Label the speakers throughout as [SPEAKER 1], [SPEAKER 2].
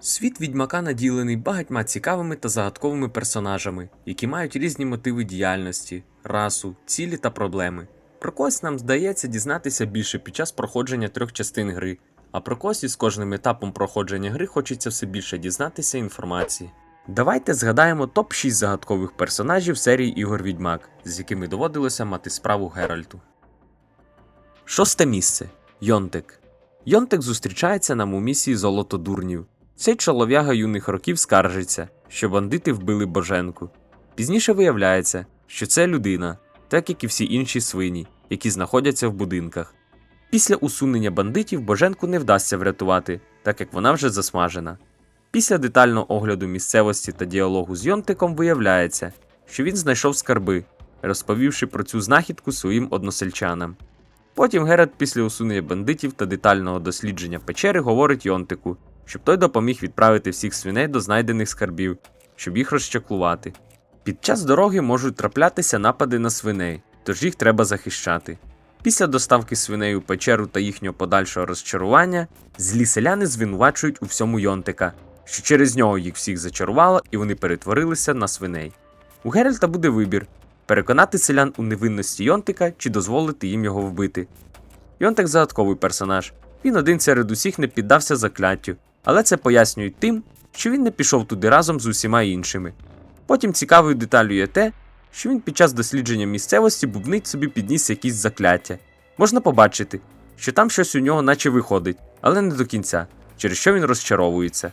[SPEAKER 1] Світ відьмака наділений багатьма цікавими та загадковими персонажами, які мають різні мотиви діяльності, расу, цілі та проблеми. Про когось нам здається дізнатися більше під час проходження трьох частин гри, а про когось із кожним етапом проходження гри хочеться все більше дізнатися інформації. Давайте згадаємо топ-6 загадкових персонажів серії ігор Відьмак, з якими доводилося мати справу Геральту. Шосте місце Йонтек. Йонтек зустрічається нам у місії Золото дурнів. Цей чолов'яга юних років скаржиться, що бандити вбили Боженку. Пізніше виявляється, що це людина, так як і всі інші свині, які знаходяться в будинках. Після усунення бандитів Боженку не вдасться врятувати, так як вона вже засмажена. Після детального огляду місцевості та діалогу з Йонтиком виявляється, що він знайшов скарби, розповівши про цю знахідку своїм односельчанам. Потім Герат після усунення бандитів та детального дослідження печери говорить Йонтику, щоб той допоміг відправити всіх свиней до знайдених скарбів, щоб їх розчаклувати. Під час дороги можуть траплятися напади на свиней, тож їх треба захищати. Після доставки свиней у печеру та їхнього подальшого розчарування, злі селяни звинувачують у всьому Йонтика, що через нього їх всіх зачарувало і вони перетворилися на свиней. У Геральта буде вибір переконати селян у невинності Йонтика чи дозволити їм його вбити. Йонтик загадковий персонаж. Він один серед усіх не піддався закляттю, але це пояснюють тим, що він не пішов туди разом з усіма іншими. Потім цікавою деталю є те, що він під час дослідження місцевості бубнить собі підніс якісь закляття. Можна побачити, що там щось у нього наче виходить, але не до кінця, через що він розчаровується.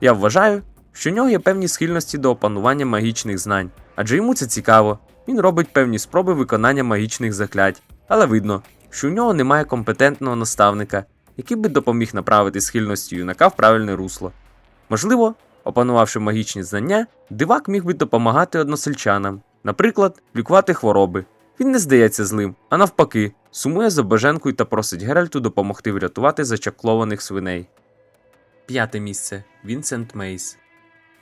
[SPEAKER 1] Я вважаю, що у нього є певні схильності до опанування магічних знань, адже йому це цікаво, він робить певні спроби виконання магічних заклять, але видно, що у нього немає компетентного наставника, який би допоміг направити схильності юнака в правильне русло. Можливо, опанувавши магічні знання, дивак міг би допомагати односельчанам, наприклад, лікувати хвороби. Він не здається злим, а навпаки, сумує за боженкою та просить Геральту допомогти врятувати зачаклованих свиней. П'яте місце Вінсент Мейс,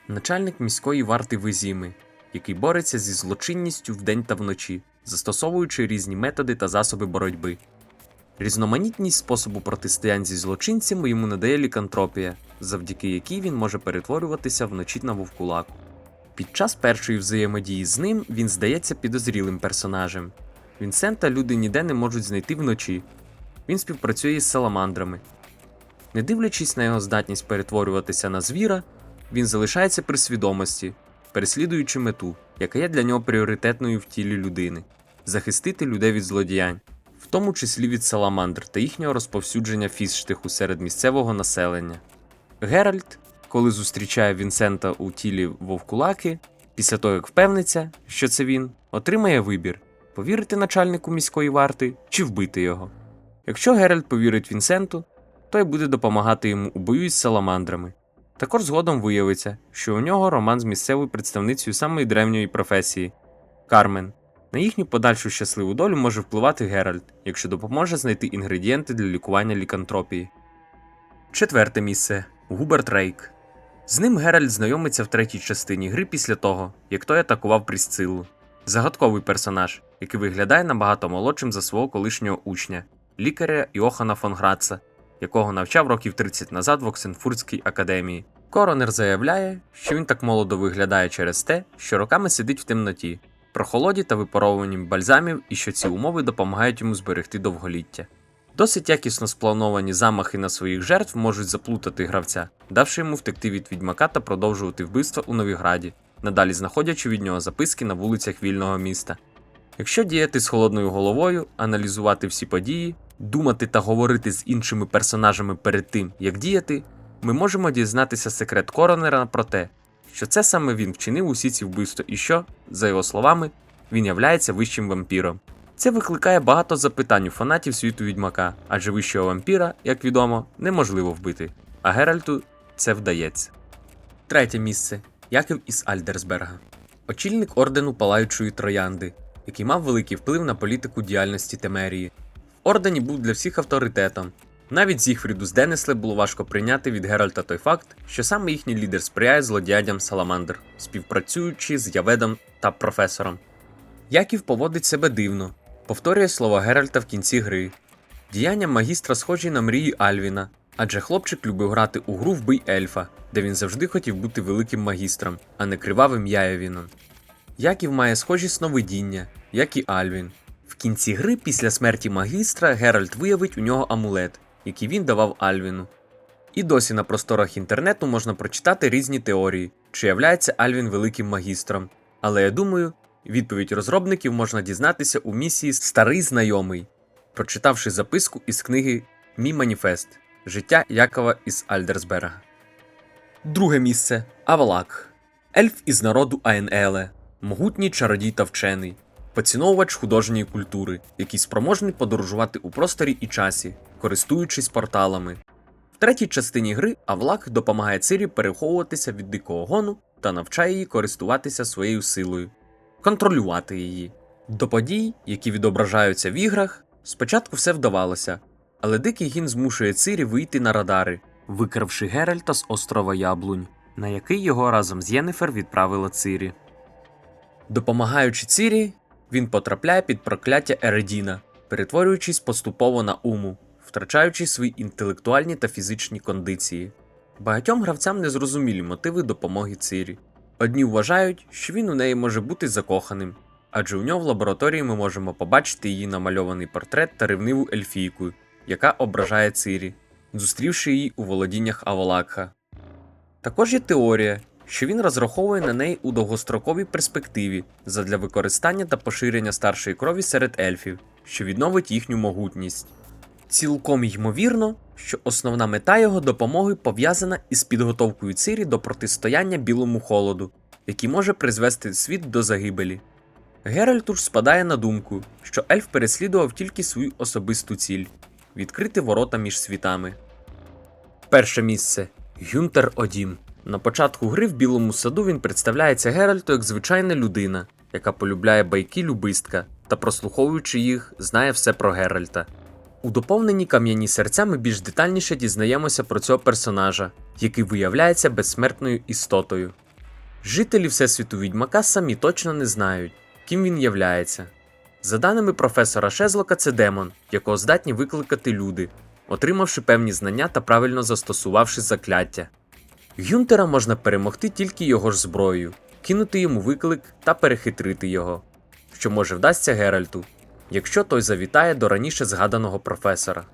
[SPEAKER 1] начальник міської варти Визіми, який бореться зі злочинністю вдень та вночі, застосовуючи різні методи та засоби боротьби. Різноманітність способу протистоянь зі злочинцями йому надає лікантропія, завдяки якій він може перетворюватися вночі на вовкулаку. Під час першої взаємодії з ним він здається підозрілим персонажем. Вінсента люди ніде не можуть знайти вночі. Він співпрацює з саламандрами. Не дивлячись на його здатність перетворюватися на звіра, він залишається при свідомості, переслідуючи мету, яка є для нього пріоритетною в тілі людини захистити людей від злодіянь, в тому числі від саламандр та їхнього розповсюдження фізштиху серед місцевого населення. Геральт, коли зустрічає Вінсента у тілі вовкулаки, після того як впевниться, що це він, отримає вибір повірити начальнику міської варти чи вбити його. Якщо Геральт повірить Вінсенту, той буде допомагати йому у бою із саламандрами. Також згодом виявиться, що у нього роман з місцевою представницею самої древньої професії Кармен. На їхню подальшу щасливу долю може впливати Геральт, якщо допоможе знайти інгредієнти для лікування лікантропії. Четверте місце Губерт Рейк. З ним Геральт знайомиться в третій частині гри після того, як той атакував Прісцилу. Загадковий персонаж, який виглядає набагато молодшим за свого колишнього учня, лікаря Іохана фон Граца, якого навчав років 30 назад в Оксенфуртській академії. Коронер заявляє, що він так молодо виглядає через те, що роками сидить в темноті, прохолоді та випаровуванні бальзамів, і що ці умови допомагають йому зберегти довголіття. Досить якісно сплановані замахи на своїх жертв можуть заплутати гравця, давши йому втекти від відьмака та продовжувати вбивства у Новіграді, надалі знаходячи від нього записки на вулицях вільного міста. Якщо діяти з холодною головою, аналізувати всі події, думати та говорити з іншими персонажами перед тим, як діяти, ми можемо дізнатися секрет Коронера про те, що це саме він вчинив усі ці вбивства і що, за його словами, він являється вищим вампіром. Це викликає багато запитань у фанатів світу відьмака, адже вищого вампіра, як відомо, неможливо вбити, а Геральту це вдається. Третє місце Яків із Альдерсберга, очільник ордену Палаючої Троянди, який мав великий вплив на політику діяльності Темерії. В ордені був для всіх авторитетом. Навіть Зігфріду з Денесле було важко прийняти від Геральта той факт, що саме їхній лідер сприяє злодіянням Саламандр, співпрацюючи з Яведом та професором. Яків поводить себе дивно, повторює слова Геральта в кінці гри. Діяння магістра схожі на мрії Альвіна, Адже хлопчик любив грати у гру Вбий ельфа, де він завжди хотів бути великим магістром, а не кривавим яєвіном. Яків має схожі сновидіння, як і Альвін. В кінці гри після смерті магістра Геральт виявить у нього амулет, який він давав Альвіну. І досі на просторах інтернету можна прочитати різні теорії, чи являється Альвін великим магістром. Але я думаю, відповідь розробників можна дізнатися у місії Старий знайомий, прочитавши записку із книги Мій маніфест Життя Якова із Альдерсберга. Друге місце Авалак. Ельф із народу Аенеле, могутній чародій та вчений, поціновувач художньої культури, який спроможний подорожувати у просторі і часі, користуючись порталами. В третій частині гри Авлак допомагає Цирі переховуватися від дикого гону та навчає її користуватися своєю силою, контролювати її. До подій, які відображаються в іграх, спочатку все вдавалося, але дикий гін змушує Цирі вийти на радари, викравши Геральта з острова Яблунь, на який його разом з Єнефер відправила Цирі. Допомагаючи Цирі, він потрапляє під прокляття Ередіна, перетворюючись поступово на уму, втрачаючи свої інтелектуальні та фізичні кондиції. Багатьом гравцям незрозумілі мотиви допомоги Цирі. Одні вважають, що він у неї може бути закоханим, адже у нього в лабораторії ми можемо побачити її намальований портрет та ревниву ельфійку, яка ображає Цирі, зустрівши її у володіннях Авалакха. Також є теорія, що він розраховує на неї у довгостроковій перспективі задля використання та поширення старшої крові серед ельфів, що відновить їхню могутність. Цілком ймовірно, що основна мета його допомоги пов'язана із підготовкою Цирі до протистояння білому холоду, який може призвести світ до загибелі. Геральту ж спадає на думку, що ельф переслідував тільки свою особисту ціль відкрити ворота між світами. Перше місце Гюнтер Одім. На початку гри в Білому саду він представляється Геральту як звичайна людина, яка полюбляє байки любистка та, прослуховуючи їх, знає все про Геральта. У доповненні кам'яні серця ми більш детальніше дізнаємося про цього персонажа, який виявляється безсмертною істотою. Жителі Всесвіту Відьмака самі точно не знають, ким він являється. За даними професора Шезлока, це демон, якого здатні викликати люди, отримавши певні знання та правильно застосувавши закляття. Гюнтера можна перемогти тільки його ж зброєю, кинути йому виклик та перехитрити його, що може вдасться Геральту, якщо той завітає до раніше згаданого професора.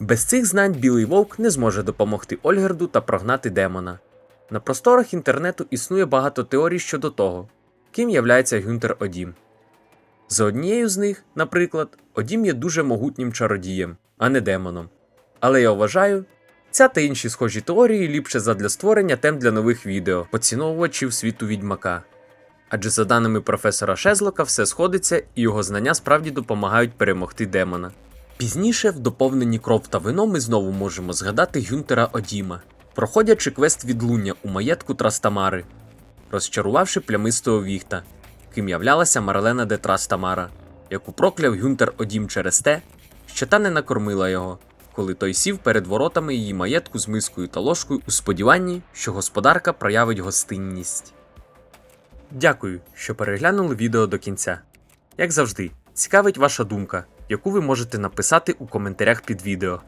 [SPEAKER 1] Без цих знань Білий Вовк не зможе допомогти Ольгерду та прогнати демона. На просторах інтернету існує багато теорій щодо того, ким являється Гюнтер Одім. За однією з них, наприклад, Одім є дуже могутнім чародієм, а не демоном. Але я вважаю, ця та інші схожі теорії ліпше задля створення тем для нових відео, поціновувачів світу відьмака. Адже за даними професора Шезлока, все сходиться і його знання справді допомагають перемогти демона. Пізніше, в доповненні кров та вино, ми знову можемо згадати Гюнтера Одіма, проходячи квест відлуння у маєтку Трастамари, розчарувавши плямистого віхта, ким являлася Марлена де Трастамара, яку прокляв Гюнтер Одім через те, що та не накормила його, коли той сів перед воротами її маєтку з мискою та ложкою у сподіванні, що господарка проявить гостинність. Дякую, що переглянули відео до кінця. Як завжди, цікавить ваша думка, яку ви можете написати у коментарях під відео.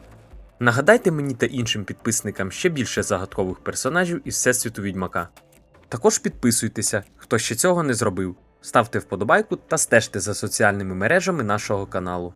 [SPEAKER 1] Нагадайте мені та іншим підписникам ще більше загадкових персонажів із Всесвіту Відьмака. Також підписуйтеся, хто ще цього не зробив, ставте вподобайку та стежте за соціальними мережами нашого каналу.